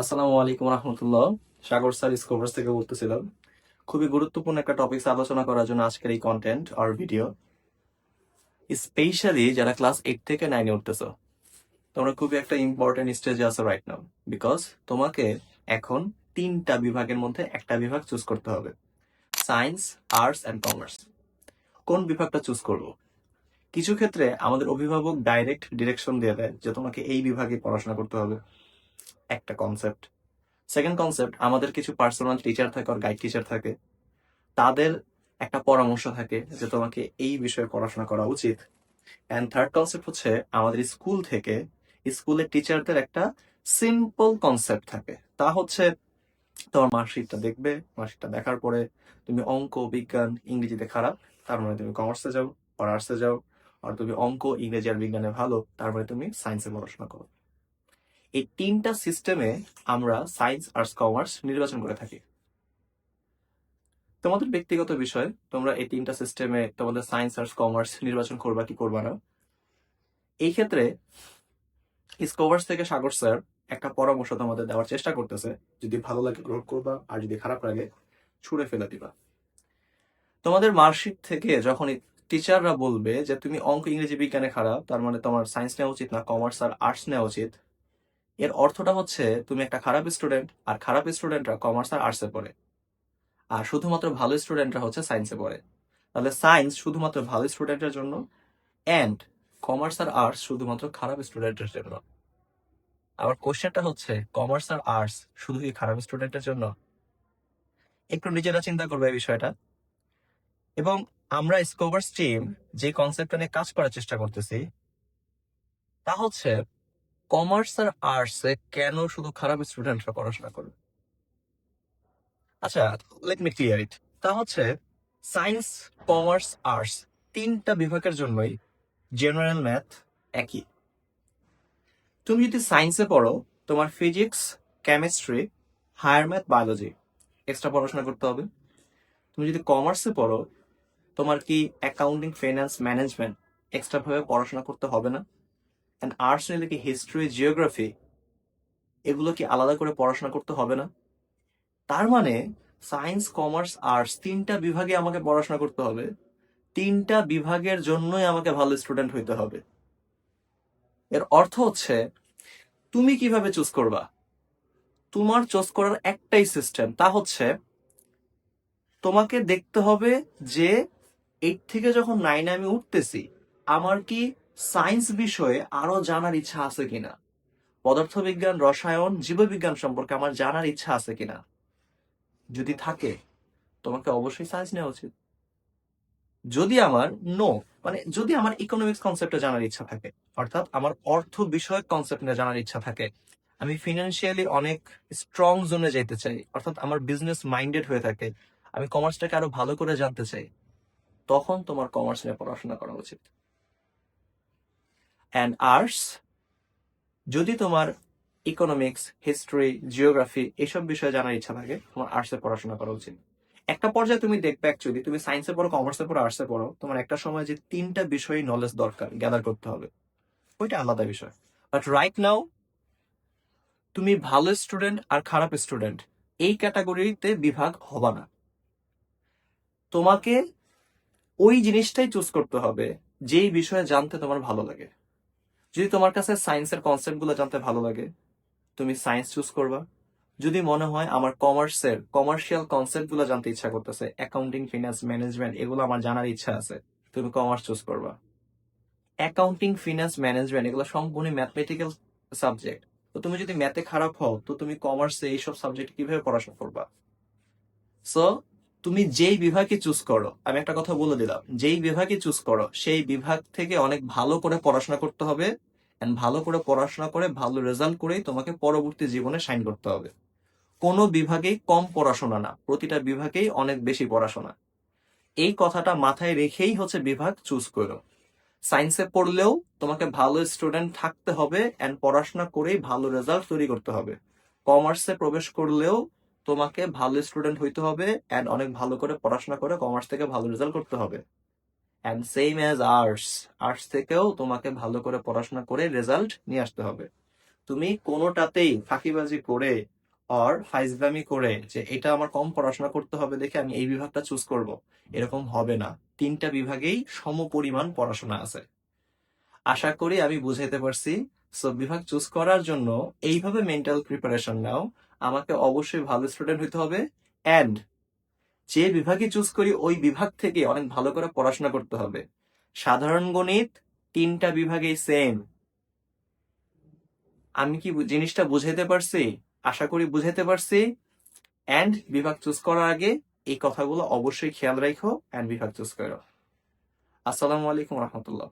আসসালামু আলাইকুম রহমতুল্লাহ। সাগর স্যার থেকে বলতেছিলাম। খুবই গুরুত্বপূর্ণ একটা টপিক আলোচনা করার জন্য আজকের এই কন্টেন্ট আর ভিডিও স্পেশালি যারা ক্লাস এইট থেকে নাইনে উঠতেছো, তোমরা খুবই একটা ইম্পর্টেন্ট স্টেজে আছো রাইট নাও বিকজ তোমাকে এখন তিনটা বিভাগের মধ্যে একটা বিভাগ চুজ করতে হবে। সায়েন্স আর্টস অ্যান্ড কমার্স কোন বিভাগটা চুজ করব? কিছু ক্ষেত্রে আমাদের অভিভাবক ডাইরেক্ট ডিরেকশন দিয়ে দেয় যে তোমাকে এই বিভাগে পড়াশোনা করতে হবে। একটা কনসেপ্ট সেকেন্ড কনসেপ্ট আমাদের কিছু পার্সোনাল টিচার থাকে আর গাইড টিচার থাকে, তাদের একটা পরামর্শ থাকে যে তোমাকে এই বিষয়ে পড়াশোনা করা উচিত। অ্যান্ড থার্ড কনসেপ্ট হচ্ছে আমাদের স্কুল থেকে স্কুলের টিচারদের একটা সিম্পল কনসেপ্ট থাকে। তা হচ্ছে তোমার মার্কশিটটা দেখবে মার্কশিটটা দেখার পরে তুমি অঙ্ক, বিজ্ঞান, ইংরেজিতে খারাপ, তার মানে তুমি কমার্সে যাও আর আর্টসে যাও আর তুমি অঙ্ক, ইংরেজি আর বিজ্ঞানে ভালো, তার মানে তুমি সায়েন্সে পড়াশোনা করো। এই তিনটা সিস্টেমে আমরা সায়েন্স আর্টস কমার্স নির্বাচন করে থাকি। তোমাদের ব্যক্তিগত বিষয়, তোমরা এই তিনটা সিস্টেমে তোমাদের সায়েন্স আর্টস কমার্স নির্বাচন করবা কি করবা না? এই ক্ষেত্রে স্কোভার্স থেকে সাগর স্যার একটা পরামর্শ তোমাদের দেওয়ার চেষ্টা করতেছে, যদি ভালো লাগে গ্রহণ করবা, আর যদি খারাপ লাগে, ছুঁড়ে ফেলে দিবা। তোমাদের মার্কশিট থেকে যখন টিচাররা বলবে যে, তুমি অঙ্ক ইংরেজি বিজ্ঞানে খারাপ, তার মানে তোমার সায়েন্স নেওয়া উচিত না কমার্স আর আর্টস নেওয়া উচিত এর অর্থটা হচ্ছে তুমি একটা খারাপ স্টুডেন্ট আর খারাপ স্টুডেন্টরা কমার্স আর আর্টসে পড়ে। আর শুধুমাত্র ভালো স্টুডেন্টরা হচ্ছে সায়েন্সে পড়ে। তাহলে সায়েন্স শুধুমাত্র ভালো স্টুডেন্টের জন্য অ্যান্ড কমার্স আর আর্টস শুধুমাত্র খারাপ স্টুডেন্টের জন্য। আবার কোশ্চেনটা হচ্ছে কমার্স আর আর্টস শুধু কি খারাপ স্টুডেন্টের জন্য? একটু নিজেরা চিন্তা করবে এই বিষয়টা। এবং আমরা স্কোভার্স টিম যে কনসেপ্টটা নিয়ে কাজ করার চেষ্টা করতেছি, তা হচ্ছে কমার্স আর আর্টসে কেন শুধু খারাপ স্টুডেন্টরা পড়াশোনা করবে? আচ্ছা লেট মি ক্লিয়ার ইট তা হচ্ছে সায়েন্স কমার্স আর্টস তিনটা বিভাগের জন্যই জেনারেল ম্যাথ একই। তুমি যদি সায়েন্সে পড়ো, তোমার physics chemistry higher math biology extra পড়াশোনা করতে হবে। তুমি যদি কমার্সে পড়ো, তোমার কি অ্যাকাউন্টিং ফাইন্যান্স ম্যানেজমেন্ট এক্সট্রা ভাবে পড়াশোনা করতে হবে না? অ্যান্ড আর্টস নিলে কি হিস্ট্রি জিওগ্রাফি এগুলো কি আলাদা করে পড়াশোনা করতে হবে না? তার মানে সায়েন্স কমার্স আর্টস তিনটা বিভাগে আমাকে পড়াশোনা করতে হবে। তিনটা বিভাগের জন্যই আমাকে ভালো স্টুডেন্ট হইতে হবে। এর অর্থ হচ্ছে তুমি কীভাবে চুজ করবা? তোমার চুজ করার একটাই সিস্টেম তা হচ্ছে তোমাকে দেখতে হবে যে এইট থেকে যখন নাইনে আমি উঠতেছি, আমার কি সায়েন্স বিষয়ে আরও জানার ইচ্ছা আছে কিনা? পদার্থবিজ্ঞান, রসায়ন, জীববিজ্ঞান সম্পর্কে আমার জানার ইচ্ছা আছে কিনা? যদি থাকে, তোমাকে অবশ্যই সায়েন্স নেওয়া উচিত। যদি আমার নো মানে যদি আমার ইকোনমিক্স কনসেপ্টে জানার ইচ্ছা থাকে, অর্থাৎ আমার অর্থ বিষয়ক কনসেপ্ট নিয়ে জানার ইচ্ছা থাকে, আমি ফিনান্সিয়ালি অনেক স্ট্রং জোনে যেতে চাই, অর্থাৎ আমার বিজনেস মাইন্ডেড হয়ে থাকে, আমি কমার্সটাকে আরও ভালো করে জানতে চাই, তখন তোমার কমার্স নিয়ে পড়াশোনা করা উচিত। অ্যান্ড আর্টস যদি তোমার ইকোনমিক্স হিস্ট্রি জিওগ্রাফি এসব বিষয়ে জানার ইচ্ছা থাকে, তোমার আর্টসে পড়াশোনা করা উচিত। একটা পর্যায়ে তুমি দেখবে অ্যাকচুয়ালি তুমি সায়েন্সে পড়ো কমার্সে পড়ো আর্টসে পড়ো, তোমার একটা সময় যে তিনটা বিষয়ে নলেজ দরকার গ্যাদার করতে হবে। ওইটা আলাদা বিষয়। বাট রাইট নাও তুমি ভালো স্টুডেন্ট আর খারাপ স্টুডেন্ট এই ক্যাটাগরিতে বিভাগ হবা না। তোমাকে ওই জিনিসটাই চুজ করতে হবে, যেই বিষয়ে জানতে তোমার ভালো লাগে। যদি তোমার কাছে সায়েন্সের কনসেপ্টগুলো জানতে ভালো লাগে, তুমি সায়েন্স চুজ করবা। যদি মনে হয় আমার কমার্সের কমার্শিয়াল কনসেপ্টগুলো জানতে ইচ্ছা করতেছে অ্যাকাউন্টিং ফিনান্স ম্যানেজমেন্ট এগুলো আমার জানার ইচ্ছা আছে, তুমি কমার্স চুজ করবা। অ্যাকাউন্টিং ফিনান্স ম্যানেজমেন্ট এগুলো সম্পূর্ণ ম্যাথমেটিক্যাল সাবজেক্ট তো তুমি যদি ম্যাথে খারাপ হও, তো তুমি কমার্সে এইসব সাবজেক্ট কীভাবে পড়াশোনা করবা? সো তুমি যেই বিভাগে চুজ করো, আমি একটা কথা বলে দিলাম, যেই বিভাগে চুজ করো, সেই বিভাগ থেকে অনেক ভালো করে পড়াশোনা করতে হবে এন্ড ভালো করে পড়াশোনা করে ভালো রেজাল্ট করেই তোমাকে পরবর্তী জীবনে সাইন করতে হবে। কোনো বিভাগেই কম পড়াশোনা না, প্রতিটা বিভাগেই অনেক বেশি পড়াশোনা। এই কথাটা মাথায় রেখেই হচ্ছে বিভাগ চুজ করো। সায়েন্সে পড়লেও তোমাকে ভালো স্টুডেন্ট থাকতে হবে অ্যান্ড পড়াশোনা করেই ভালো রেজাল্ট তৈরি করতে হবে। কমার্সে প্রবেশ করলেও তোমাকে ভালো স্টুডেন্ট হইতে হবে এন্ড অনেক ভালো করে পড়াশোনা করে কমার্স থেকে ভালো রেজাল্ট করতে হবে। And same as arts arts থেকেও তোমাকে ভালো করে পড়াশোনা করে রেজাল্ট নিয়ে আসতে হবে। তুমি কোনোটাতেই ফাঁকিবাজি করে আর ফাইজলামি করে যে এটা আমার কম পড়াশোনা করতে হবে দেখে আমি এই বিভাগটা চুজ করব, এরকম হবে না। তিনটা বিভাগেই সমপরিমাণ পড়াশোনা আছে। আশা করি আমি বুঝাইতে পারছি। সো বিভাগ চুজ করার জন্য এইভাবে মেন্টাল প্রিপারেশন নাও। আমাকে অবশ্যই ভালো স্টুডেন্ট হতে হবে অ্যান্ড যে বিভাগে চুজ করি, ওই বিভাগ থেকে অনেক ভালো করে পড়াশোনা করতে হবে। সাধারণ গণিত তিনটা বিভাগেই সেম আমি কি জিনিসটা বুঝাইতে পারছি? আশা করি বুঝাইতে পারছি। অ্যান্ড বিভাগ চুজ করার আগে এই কথাগুলো অবশ্যই খেয়াল রাখো অ্যান্ড বিভাগ চুজ করো। আসসালামু আলাইকুম রহমতুল্লাহ।